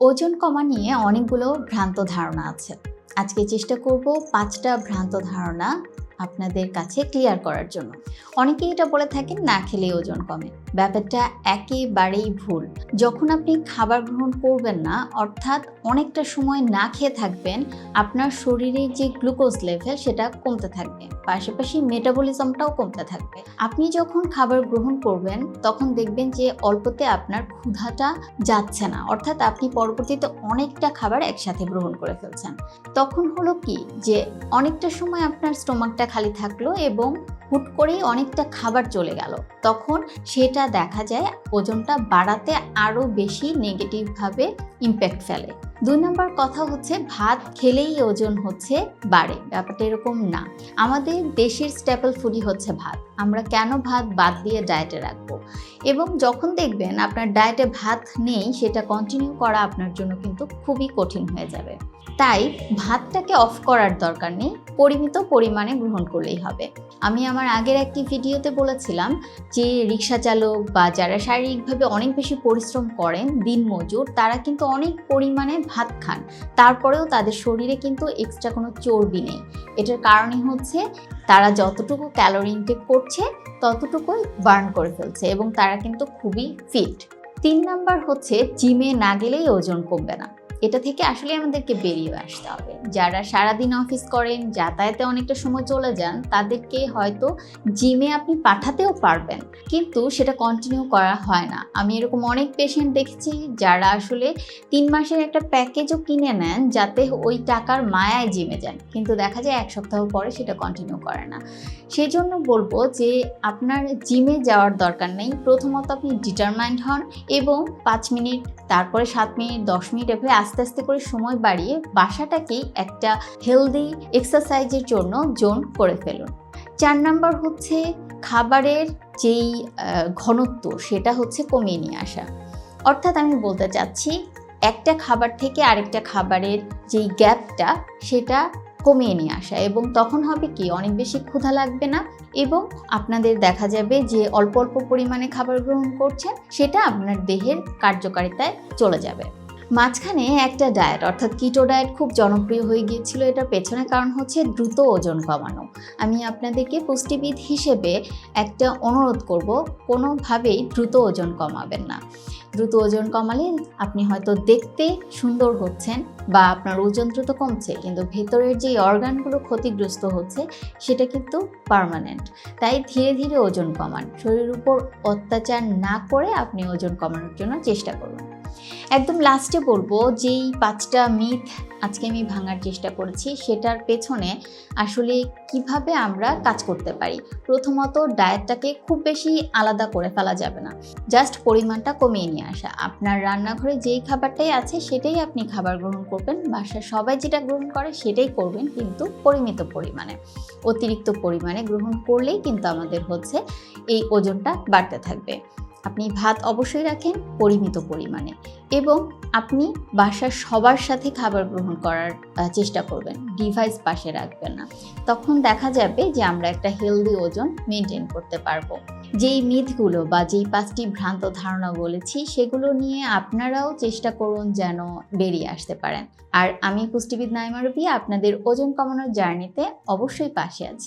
ওজন কমা নিয়ে অনেকগুলো ভ্রান্ত ধারণা আছে। আজকে চেষ্টা করব পাঁচটা ভ্রান্ত ধারণা আপনাদের কাছে ক্লিয়ার করার জন্য। অনেকেই এটা বলে থাকেন না খেলে ওজন কমে। ব্যাপারটা একেবারেই ভুল। যখন আপনি খাবার গ্রহণ করবেন না, অর্থাৎ অনেকটা সময় না খেয়ে থাকবেন, আপনার শরীরের যে গ্লুকোজ লেভেল সেটা কমতে থাকবে। পাশাপাশি মেটাবলিজমটাও কমতে থাকবে। আপনি যখন খাবার গ্রহণ করবেন, তখন দেখবেন যে অল্পতে আপনার ক্ষুধাটা যাচ্ছে না। অর্থাৎ আপনি পরবর্তীতে অনেকটা খাবার একসাথে গ্রহণ করে ফেলছেন। তখন হলো কি যে অনেকটা সময় আপনার স্টোমাকটা খালি থাকল এবং হুট করেই অনেকটা খাবার চলে গেল। তখন সেটা দেখা যায় ওজনটা বাড়াতে আরও বেশি নেগেটিভভাবে ইম্প্যাক্ট ফেলে। দুই নম্বর কথা হচ্ছে, ভাত খেলেই ওজন হচ্ছে, বাড়ে। ব্যাপারটা এরকম না। আমাদের দেশের স্ট্যাপল ফুডই হচ্ছে ভাত। আমরা কেন ভাত বাদ দিয়ে ডায়েটে রাখব? এবং যখন দেখবেন আপনার ডায়েটে ভাত নেই, সেটা কন্টিনিউ করা আপনার জন্য কিন্তু খুবই কঠিন হয়ে যাবে। তাই ভাতটাকে অফ করার দরকার নেই, পরিমিত পরিমাণে গ্রহণ করলেই হবে। আমি আমার আগের একটি ভিডিওতে বলেছিলাম যে, রিক্সা চালক বা যারা শারীরিকভাবে অনেক বেশি পরিশ্রম করেন দিন মজুর তারা কিন্তু অনেক পরিমাণে ভাত খান। তারপরেও তাদের শরীরে কিন্তু এক্সট্রা কোনো চর্বি নেই। এটার কারণই হচ্ছে তারা যতটুকু ক্যালোরি ইনটেক করছে, ততটুকুই বার্ন করে ফেলছে এবং তারা কিন্তু খুবই ফিট তিন নাম্বার হচ্ছে জিমে না গেলেই ওজন কমবে না। এটা থেকে আসলে আমাদেরকে বেরিয়ে আসতে হবে। যারা সারাদিন অফিস করেন, যাতায়াতে অনেকটা সময় চলে যান, তাদেরকে হয়তো জিমে আপনি পাঠাতেও পারবেন। কিন্তু সেটা কন্টিনিউ করা হয় না। আমি এরকম অনেক পেশেন্ট দেখেছি যারা আসলে তিন মাসের একটা প্যাকেজও কিনে নেন যাতে ওই টাকার মায়ায় জিমে যান। কিন্তু দেখা যায় এক সপ্তাহ পরে সেটা কন্টিনিউ করে না। সেই জন্য বলব যে আপনার জিমে যাওয়ার দরকার নেই। প্রথমত আপনি ডিটারমাইন্ড হন এবং পাঁচ মিনিট, তারপরে সাত মিনিট, দশ মিনিট এভাবে আস্তে আস্তে করে সময় বাড়িয়ে বাসাটাকেই একটা হেলদি এক্সারসাইজের জন্য জোন করে ফেলুন। চার নাম্বার হচ্ছে খাবারের যেই ঘনত্ব সেটা হচ্ছে কমিয়ে নিয়ে আসা। অর্থাৎ আমি বলতে চাচ্ছি, একটা খাবার থেকে আরেকটা খাবারের যেই গ্যাপটা সেটা কমিয়ে নিয়ে আসা এবং তখন হবে কি অনেক বেশি ক্ষুধা লাগবে না এবং আপনাদের দেখা যাবে যে অল্প অল্প পরিমাণে খাবার গ্রহণ করছেন সেটা আপনার দেহের কার্যকারিতায় চলে যাবে। মাঝখানে একটা ডায়েট অর্থাৎ কিটো ডায়েট খুব জনপ্রিয় হয়ে গিয়েছিল। এটার পেছনে কারণ হচ্ছে দ্রুত ওজন কমানো। আমি আপনাদেরকে পুষ্টিবিদ হিসেবে একটা অনুরোধ করব, কোনোভাবেই দ্রুত ওজন কমাবেন না। দ্রুত ওজন কমালে আপনি হয়তো দেখতে সুন্দর হচ্ছেন বা আপনার ওজন দ্রুত কমছে, কিন্তু ভেতরের যে অর্গানগুলো ক্ষতিগ্রস্ত হচ্ছে, সেটা কিন্তু পার্মানেন্ট তাই ধীরে ধীরে ওজন কমান। শরীরের উপর অত্যাচার না করে আপনি ওজন কমানোর জন্য চেষ্টা করুন। একদম লাস্টে বলব, যেই পাঁচটা মিথ আজকে আমি ভাঙার চেষ্টা করেছি, সেটার পেছনে আসলে কীভাবে আমরা কাজ করতে পারি? প্রথমত ডায়েটটাকে খুব বেশি আলাদা করে ফেলা যাবে না। জাস্ট পরিমাণটা কমিয়ে নিয়ে আসা। আপনার রান্নাঘরে যেই খাবারটাই আছে, সেটাই আপনি খাবার গ্রহণ করবেন। বাসার সবাই যেটা গ্রহণ করে, সেটাই করবেন, কিন্তু পরিমিত পরিমাণে। অতিরিক্ত পরিমাণে গ্রহণ করলেই কিন্তু আমাদের হচ্ছে এই ওজনটা বাড়তে থাকবে। আপনি ভাত অবশ্যই রাখেন পরিমিত পরিমাণে এবং আপনি বাসার সবার সাথে খাবার গ্রহণ করার চেষ্টা করবেন ডিভাইস পাশে রাখবেন না। তখন দেখা যাবে যে আমরা একটা হেলদি ওজন মেনটেন করতে পারব। যেই মিথগুলো বা যেই পাঁচটি ভ্রান্ত ধারণা বলেছি, সেগুলো নিয়ে আপনারাও চেষ্টা করুন যেন বেরিয়ে আসতে পারেন। আর আমি পুষ্টিবিদ নাইমা আপনাদের ওজন কমানোর জার্নিতে অবশ্যই পাশে আছি।